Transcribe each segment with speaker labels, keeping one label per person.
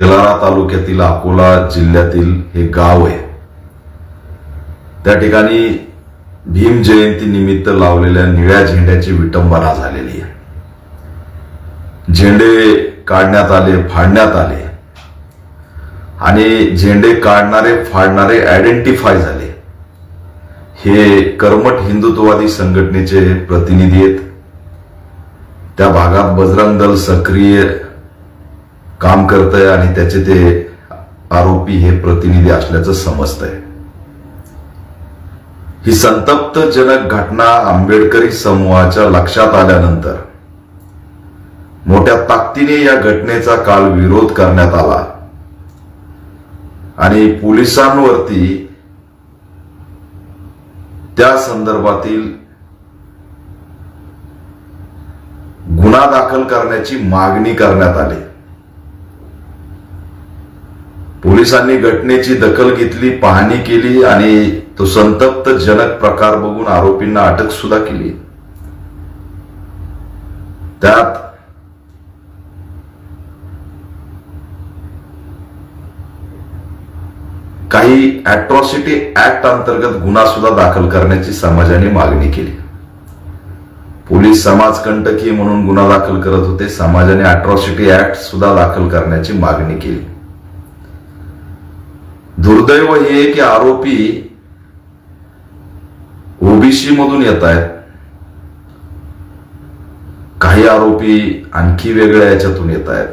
Speaker 1: तेलारा तालुक्यातील अकोला जिल्ह्यातील हे गाव आहे. त्या ठिकाणी भीम जयंती निमित्त लावलेल्या निळ्या झेंड्याची विटंबना झालेली आहे. झेंडे काढण्यात आले फाडण्यात आले. आणि झेंडे काढणारे फाडणारे आयडेंटिफाय झाले. हे कर्मठ हिंदुत्ववादी संघटनेचे प्रतिनिधी आहेत. त्या भागात बजरंग दल सक्रिय काम करत आहे आणि त्याचे ते आरोपी हे प्रतिनिधी असल्याचं समजतंय. ही संतप्तजनक घटना आंबेडकरी समूहाच्या लक्षात आल्यानंतर मोठ्या ताकदीने या घटनेचा काल विरोध करण्यात आला. आणि पोलिसांवरती त्या संदर्भातील गुन्हा दाखल करण्याची मागणी करण्यात आली. पोलिसांनी घटनेची दखल घेतली पाहणी केली आणि तो संतप्त जनक प्रकार बघून आरोपींना अटक सुद्धा केली. त्यात काही अॅट्रॉसिटी ऍक्ट अंतर्गत गुन्हा सुद्धा दाखल करण्याची समाजाने मागणी केली. पोलीस समाजकंटकी म्हणून गुन्हा दाखल करत होते समाजाने अॅट्रॉसिटी ऍक्ट सुद्धा दाखल करण्याची मागणी केली. दुर्दैव हे की आरोपी ओबीसी मधून येत आहेत. काही आरोपी आणखी वेगळ्या याच्यातून येत आहेत.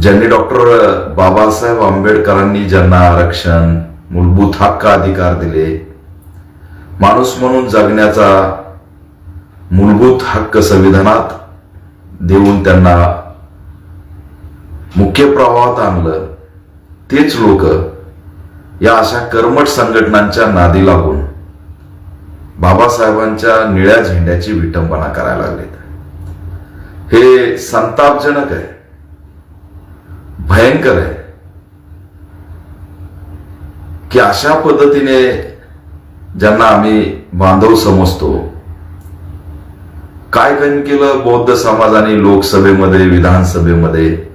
Speaker 1: ज्यांनी डॉक्टर बाबासाहेब आंबेडकरांनी ज्यांना आरक्षण मूलभूत हक्क अधिकार दिले माणूस म्हणून जगण्याचा मूलभूत हक्क संविधानात देऊन त्यांना मुख्य प्रवाहात आणलं. तेच लोक या अशा कर्मठ संघटनांच्या नादी लागून बाबासाहेबांच्या निळ्या झेंड्याची विटंबना करायला लागलेत. हे संतापजनक आहे. भयंकर आहे. की अशा पद्धतीने ज्यांना आम्ही बांधव समजतो काय कमी केलं बौद्ध समाजाने लोकसभेमध्ये विधानसभेमध्ये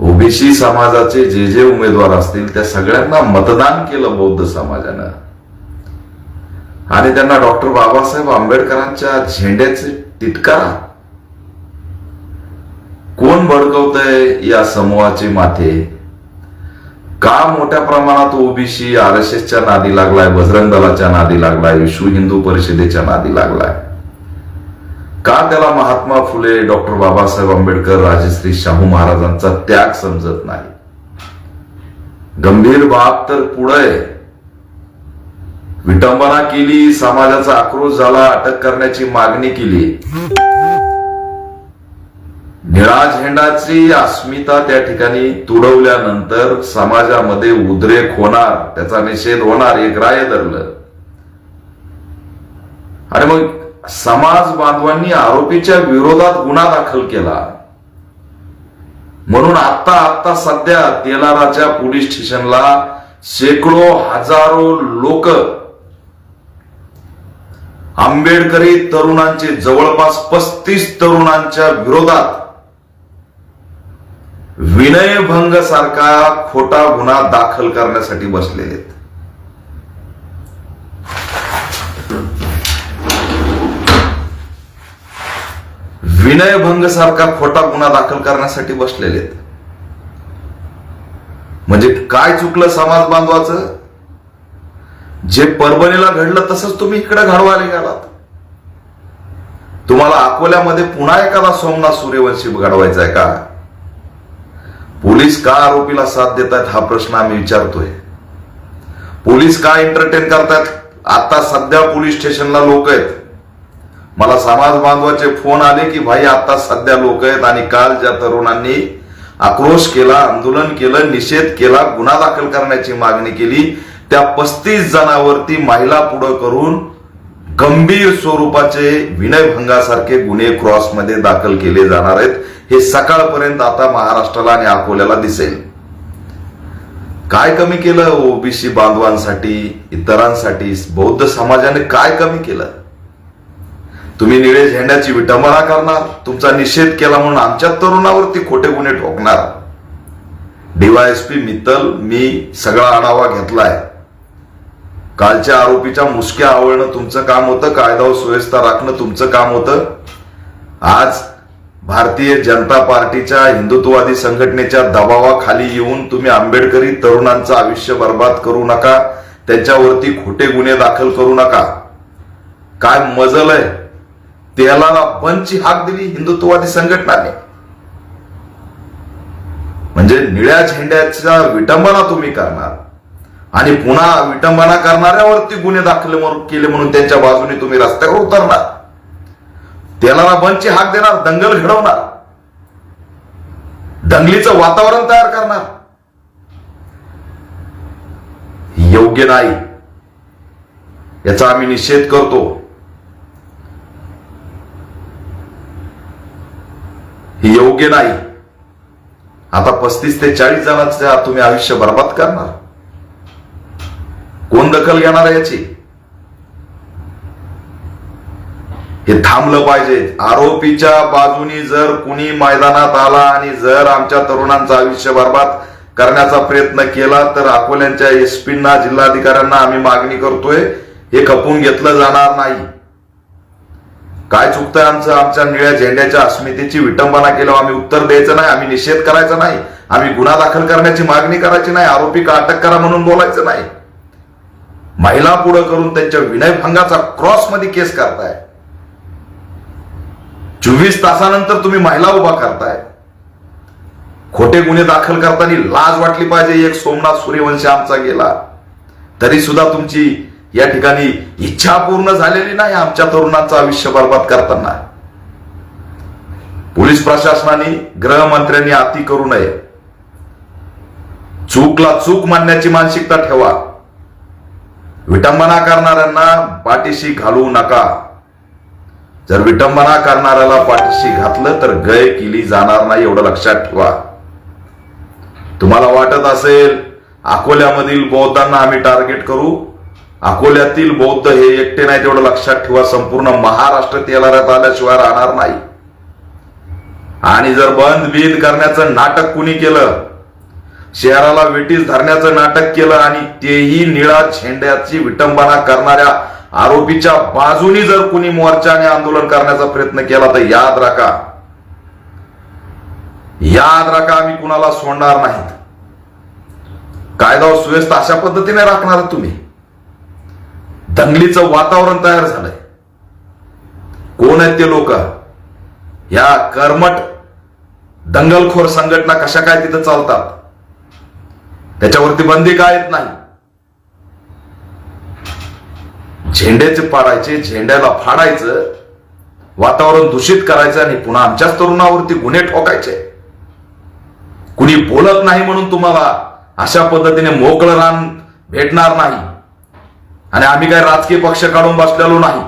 Speaker 1: ओबीसी समाजाचे जे जे उमेदवार असतील त्या सगळ्यांना मतदान केलं बौद्ध समाजानं. आणि त्यांना डॉक्टर बाबासाहेब आंबेडकरांच्या झेंड्याचे तिटकारा कोण भडकवतय या समूहाचे माथे? का मोठ्या प्रमाणात ओबीसी आर एस एसच्या नादी लागलाय बजरंग दलाच्या नादी लागलाय विश्व हिंदू परिषदेच्या नादी लागलाय? का त्याला महात्मा फुले डॉक्टर बाबासाहेब आंबेडकर राजश्री शाहू महाराजांचा त्याग समजत नाही? गंभीर बाब तर पुढे विटंबना केली समाजाचा आक्रोश झाला अटक करण्याची मागणी केली. निळा झेंडाची अस्मिता त्या ठिकाणी तुडवल्यानंतर समाजामध्ये उद्रेक होणार त्याचा निषेध होणार एक राय धरलं. आणि मग समाज बांधवांनी आरोपीच्या विरोधात गुन्हा दाखल केला. म्हणून आता आता सध्या तेलाराच्या पोलीस स्टेशनला शेकडो हजारो लोक आंबेडकरी तरुणांचे जवळपास पस्तीस तरुणांच्या विरोधात विनयभंग सारखा खोटा गुन्हा दाखल करण्यासाठी बसलेले आहेत विनयभंग सारखा खोटा गुन्हा दाखल करण्यासाठी बसलेले आहेत. म्हणजे काय चुकलं समाज बांधवाचं? जे परभणीला घडलं तसंच तुम्ही इकडे घडवायला गेलात तुम्हाला अकोल्यामध्ये पुन्हा एखादा सोमनाथ सूर्यवंशी घडवायचा आहे का? पोलीस का आरोपीला साथ देतात हा प्रश्न आम्ही विचारतोय. पोलीस का एंटरटेन करतात आता सध्या पोलीस स्टेशनला लोक आहेत. मला समाज बांधवाचे फोन आले की भाई आता सध्या लोक आहेत आणि काल ज्या तरुणांनी आक्रोश केला आंदोलन केलं निषेध केला गुन्हा दाखल करण्याची मागणी केली त्या पस्तीस जणांवरती महिला पुढं करून गंभीर स्वरूपाचे विनयभंगासारखे गुन्हे क्रॉसमध्ये दाखल केले जाणार आहेत. हे सकाळपर्यंत आता महाराष्ट्राला आणि अकोल्याला दिसेल. काय कमी केलं ओबीसी बांधवांसाठी इतरांसाठी बौद्ध समाजाने काय कमी केलं? तुम्ही निळे झेंड्याची विटंबना करणार. तुमचा निषेध केला म्हणून आमच्या तरुणावरती खोटे गुन्हे ठोकणार. डीवायएसपी मित्तल मी सगळा आढावा घेतलाय. कालच्या आरोपीच्या मुसक्या आवळणं तुमचं काम होतं कायदा व सुव्यवस्था राखणं तुमचं काम होतं. आज भारतीय जनता पार्टीच्या हिंदुत्ववादी संघटनेच्या दबावाखाली येऊन तुम्ही आंबेडकरी तरुणांचं आयुष्य बर्बाद करू नका त्यांच्यावरती खोटे गुन्हे दाखल करू नका. काय मजल आहे? तेलाला बंदची हाक दिली हिंदुत्ववादी संघटनाने. म्हणजे निळ्या झेंड्याचा विटंबना तुम्ही करणार. आणि पुन्हा विटंबना करणाऱ्यावरती गुन्हे दाखल म्हणून- केले म्हणून त्यांच्या बाजूने तुम्ही रस्त्यावर उतरणार. तेलाला बंदची हाक देणार दंगल घडवणार. दंगलीचं वातावरण तयार करणार. योग्य नाही. याचा आम्ही निषेध करतो. ही योग्य नाही. आता पस्तीस ते चाळीस जणांचं तुम्ही आयुष्य बर्बाद करणार. कोण दखल घेणार आहे याची? हे थांबलं पाहिजे. आरोपीच्या बाजूनी जर कुणी मैदानात आला आणि जर आमच्या तरुणांचं आयुष्य बर्बाद करण्याचा प्रयत्न केला तर अकोल्यांच्या एसपींना जिल्हाधिकाऱ्यांना आम्ही मागणी करतोय हे खपून घेतलं जाणार नाही. काय चुकतंय आमचं? आमच्या निळ्या झेंड्याच्या अस्मितेची विटंबना केलं आम्ही उत्तर द्यायचं नाही आम्ही निषेध करायचा नाही आम्ही गुन्हा दाखल करण्याची मागणी करायची नाही आरोपी का अटक करा म्हणून बोलायचं नाही. महिला पुढं करून त्यांच्या विनयभंगाचा क्रॉसमध्ये केस करताय. चोवीस तासानंतर तुम्ही महिला उभा करताय. खोटे गुन्हे दाखल करताना लाज वाटली पाहिजे एक सोमनाथ सूर्यवंशी आमचा गेला. तरी सुद्धा तुमची या ठिकाणी इच्छा पूर्ण झालेली नाही आमच्या तरुणांचं आयुष्य बर्बाद करताना. पोलीस प्रशासनाने गृहमंत्र्यांनी अति करू नये. चूकला चूक मानण्याची मानसिकता ठेवा. विटंबना करणाऱ्यांना पाठीशी घालू नका. जर विटंबना करणाऱ्याला पाठीशी घातलं तर गय केली जाणार नाही एवढं लक्षात ठेवा. तुम्हाला वाटत असेल अकोल्यामधील बौद्धांना आम्ही टार्गेट करू? अकोल्यातील बौद्ध हे एकटे नाही तेवढं लक्षात ठेवा संपूर्ण महाराष्ट्र तेलाऱ्यात आल्याशिवाय राहणार नाही. आणि जर बंद बिंद करण्याचं नाटक कुणी केलं शहराला वेटीस धरण्याचं नाटक केलं आणि तेही निळा झेंड्याची विटंबना करणाऱ्या आरोपीच्या बाजूनी जर कुणी मोर्चाने आंदोलन करण्याचा प्रयत्न केला तर याद राखा. याद राखा आम्ही कुणाला सोडणार नाहीत. कायदा सुव्यवस्था अशा पद्धतीने राखणार तुम्ही. दंगलीचं वातावरण तयार झालंय. कोण आहेत ते लोक? या कर्मट दंगलखोर संघटना कशा काय तिथं चालतात? त्याच्यावरती बंदी काय येत नाही? झेंड्याचे पाडायचे झेंड्याला फाडायचं वातावरण दूषित करायचं आणि पुन्हा आमच्याच तरुणावरती गुन्हे ठोकायचे. कुणी बोलत नाही म्हणून तुम्हाला अशा पद्धतीने मोकळं रान भेटणार नाही. आणि आम्ही काय राजकीय पक्ष काढून बसलेलो नाही.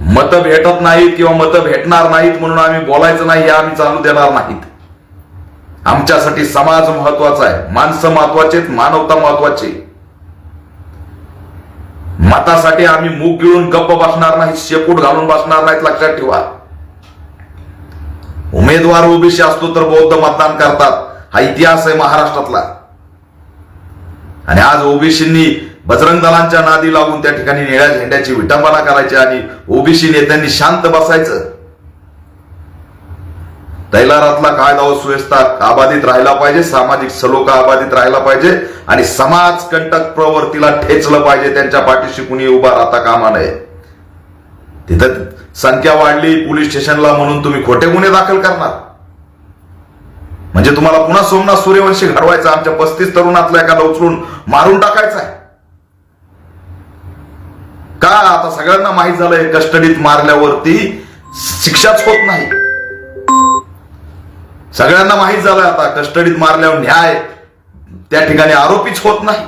Speaker 1: मत भेटत नाहीत किंवा मत भेटणार नाहीत म्हणून आम्ही बोलायचं नाही हे आम्ही चालू देणार नाहीत. आमच्यासाठी समाज महत्त्वाचा आहे. माणसं महत्त्वाचे मानवता महत्वाची. मतासाठी आम्ही मूग गिळून गप्प बसणार नाही शेपूट घालून बसणार नाहीत लक्षात ठेवा. उमेदवार ओबीसी असतो तर बौद्ध मतदान करतात. हा इतिहास आहे महाराष्ट्रातला. आणि आज ओबीसींनी बजरंग दलांच्या नादी लागून त्या ठिकाणी निळ्या झेंड्याची विटंबना करायची आणि ओबीसी नेत्यांनी शांत बसायचं. तैलारातला कायदा व सुव्यवस्था अबाधित राहिला पाहिजे सामाजिक सलोखा अबाधित राहिला पाहिजे आणि समाज कंटक प्रवृत्तीला ठेचलं पाहिजे त्यांच्या पाठीशी कुणी उभा राहता कामा नये. तिथं संख्या वाढली पोलीस स्टेशनला म्हणून तुम्ही खोटे गुन्हे दाखल करणार. म्हणजे तुम्हाला पुन्हा सोमनाथ सूर्यवंशी घडवायचा आमच्या पस्तीस तरुणातला एखादा उचलून मारून टाकायचा आहे. का आता सगळ्यांना माहीत झालंय कस्टडीत मारल्यावरती शिक्षाच होत नाही. सगळ्यांना माहीत झालं आता कस्टडीत मारल्यावर न्याय त्या ठिकाणी आरोपीच होत नाही.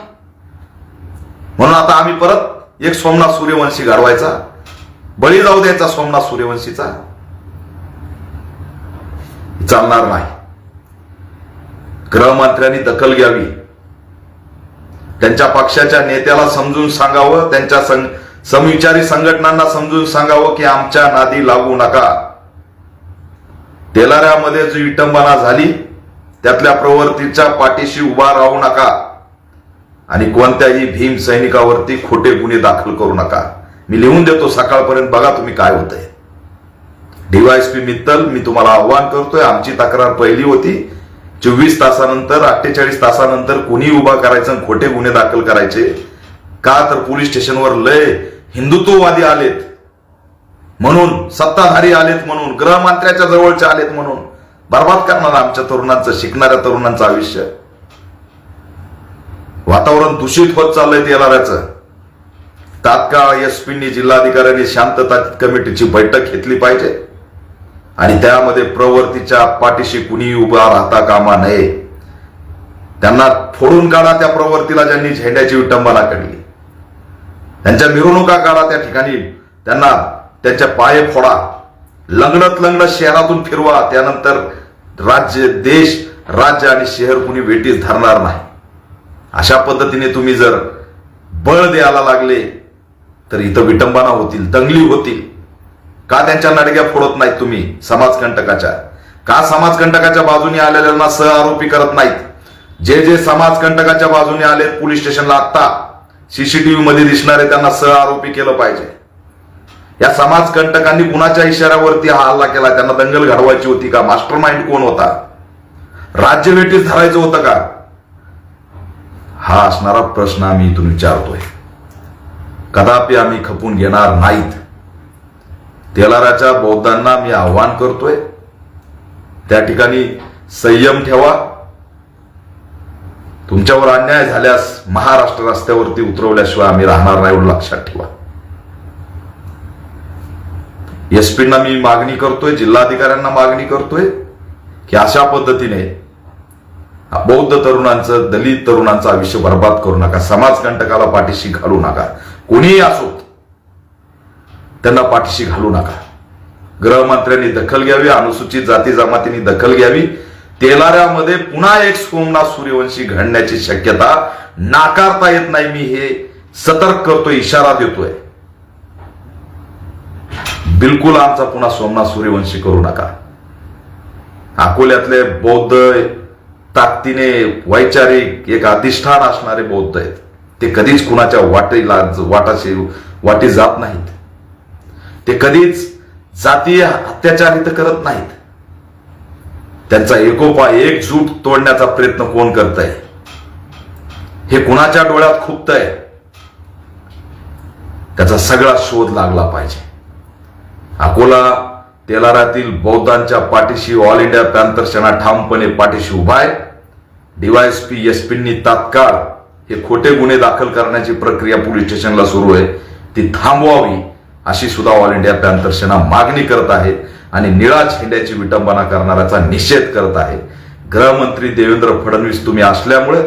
Speaker 1: म्हणून आता आम्ही परत एक सोमनाथ सूर्यवंशी घडवायचा. बळी जाऊ द्यायचा सोमनाथ सूर्यवंशीचा. चालणार नाही. गृहमंत्र्यांनी दखल घ्यावी. त्यांच्या पक्षाच्या नेत्याला समजून सांगावं त्यांच्या सं- समविचारी संघटनांना समजून सांगावं की आमच्या नादी लागू नका. तेलाऱ्यामध्ये जी विटंबना झाली त्यातल्या प्रवृत्तीच्या पाठीशी उभा राहू नका आणि कोणत्याही भीम सैनिकावरती खोटे गुन्हे दाखल करू नका. मी लिहून देतो सकाळपर्यंत बघा तुम्ही काय होत आहे डीवायएसपी मित्तल मी तुम्हाला आव्हान करतोय आमची तक्रार पहिली होती चोवीस तासानंतर अठ्ठेचाळीस तासानंतर कुणी उभा करायचं आणि खोटे गुन्हे दाखल करायचे का तर पोलीस स्टेशनवर लय हिंदुत्ववादी आलेत? म्हणून सत्ताधारी आलेत म्हणून गृहमंत्र्याच्या जवळचे आलेत म्हणून. बर्बाद करणार आमच्या तरुणांचं शिकणाऱ्या तरुणांचं आयुष्य. वातावरण दूषित होत चाललंय येणाऱ्याचं. तात्काळ एसपींनी जिल्हाधिकाऱ्यांनी शांतता कमिटीची बैठक घेतली पाहिजे. आणि त्यामध्ये प्रवृत्तीच्या पाठीशी कुणी उभा राहता कामा नये. त्यांना फोडून काढा त्या प्रवृत्तीला ज्यांनी झेंड्याची विटंबना काढली. त्यांच्या मिरवणुका काढा त्या ठिकाणी. त्यांना त्यांच्या पाये फोडा. लंगडत लंगडत शहरातून फिरवा. त्यानंतर राज्य देश राज्य आणि शहर कुणी वेटीस धरणार नाही. अशा पद्धतीने तुम्ही जर बळ द्यायला लागले तर इथं विटंबना होतील दंगली होतील. का त्यांच्या नडग्या फोडत नाहीत तुम्ही समाजकंटकाच्या? का समाजकंटकाच्या बाजूने आलेल्यांना सह आरोपी करत नाहीत? जे जे समाजकंटकाच्या बाजूने आले पोलीस स्टेशनला आत्ता सीसीटीव्ही मध्ये दिसणारे त्यांना सह आरोपी केलं पाहिजे. या समाजकंटकांनी कुणाच्या इशाऱ्यावरती हा हल्ला केला? त्यांना दंगल घडवायची होती का? मास्टर माइंड कोण होता? राज्य वेटीस धरायचं होतं का? हा असणारा प्रश्न आम्ही इथून विचारतोय. कदापि आम्ही खपून घेणार नाहीत. तेलाराच्या बौद्धांना मी आव्हान करतोय. त्या ठिकाणी संयम ठेवा. तुमच्यावर अन्याय झाल्यास महाराष्ट्र रस्त्यावरती उतरवल्याशिवाय आम्ही राहणार नाही लक्षात ठेवा. एसपींना मी मागणी करतोय जिल्हाधिकाऱ्यांना मागणी करतोय की अशा पद्धतीने बौद्ध तरुणांचं दलित तरुणांचं आयुष्य बर्बाद करू नका समाजकंटकाला पाठीशी घालू नका. कोणीही असोत त्यांना पाठीशी घालू नका. गृहमंत्र्यांनी दखल घ्यावी अनुसूचित जाती जमातींनी दखल घ्यावी. तेलाऱ्यामध्ये पुन्हा एक सोमनाथ सूर्यवंशी घडण्याची शक्यता नाकारता येत नाही. मी हे सतर्क करतोय इशारा देतोय. बिलकुल आमचा पुन्हा सोमनाथ सूर्यवंशी करू नका. अकोल्यातले बौद्ध ताकदीने वैचारिक एक अधिष्ठान असणारे बौद्ध आहेत. ते कधीच कुणाच्या वाटेला वाटाशी वाटी जात नाहीत. ते कधीच जातीय अत्याचार इथं करत नाहीत. त्यांचा एकोपा एकजूट तोडण्याचा प्रयत्न कोण करतंय? हे कुणाच्या डोळ्यात खुपतंय? त्याचा सगळा शोध लागला पाहिजे. अकोला तेलारातील बौद्धांच्या पाठीशी ऑल इंडिया पॅन्थर सेना ठामपणे पाठीशी उभा आहे. डीवायएसपी एसपींनी तात्काळ हे खोटे गुन्हे दाखल करण्याची प्रक्रिया पोलीस स्टेशनला सुरू आहे. ती थांबवावी अशी सुद्धा ऑल इंडिया पॅन्थर सेना मागणी करत आहे. आणि निळा झेंड्याची विटंबना करणाऱ्याचा निषेध करत आहे. गृहमंत्री देवेंद्र फडणवीस तुम्ही असल्यामुळे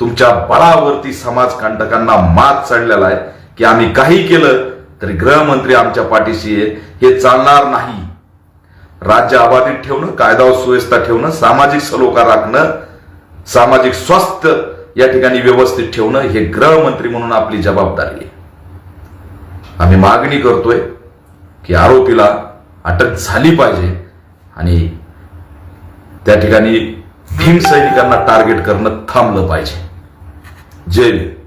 Speaker 1: तुमच्या बळावरती समाजकंटकांना मात चढलेला आहे की आम्ही काही केलं तरी गृहमंत्री आमच्या पाठीशी आहे. हे चालणार नाही. राज्य अबाधित ठेवणं कायदा व सुव्यवस्था ठेवणं सामाजिक सलोखा राखणं सामाजिक स्वास्थ्य या ठिकाणी व्यवस्थित ठेवणं हे गृहमंत्री म्हणून आपली जबाबदारी आहे. आम्ही मागणी करतोय की आरोपीला अटक झाली पाहिजे आणि त्या ठिकाणी भीम सैनिकांना टार्गेट करणं थांबलं पाहिजे. जय भीम.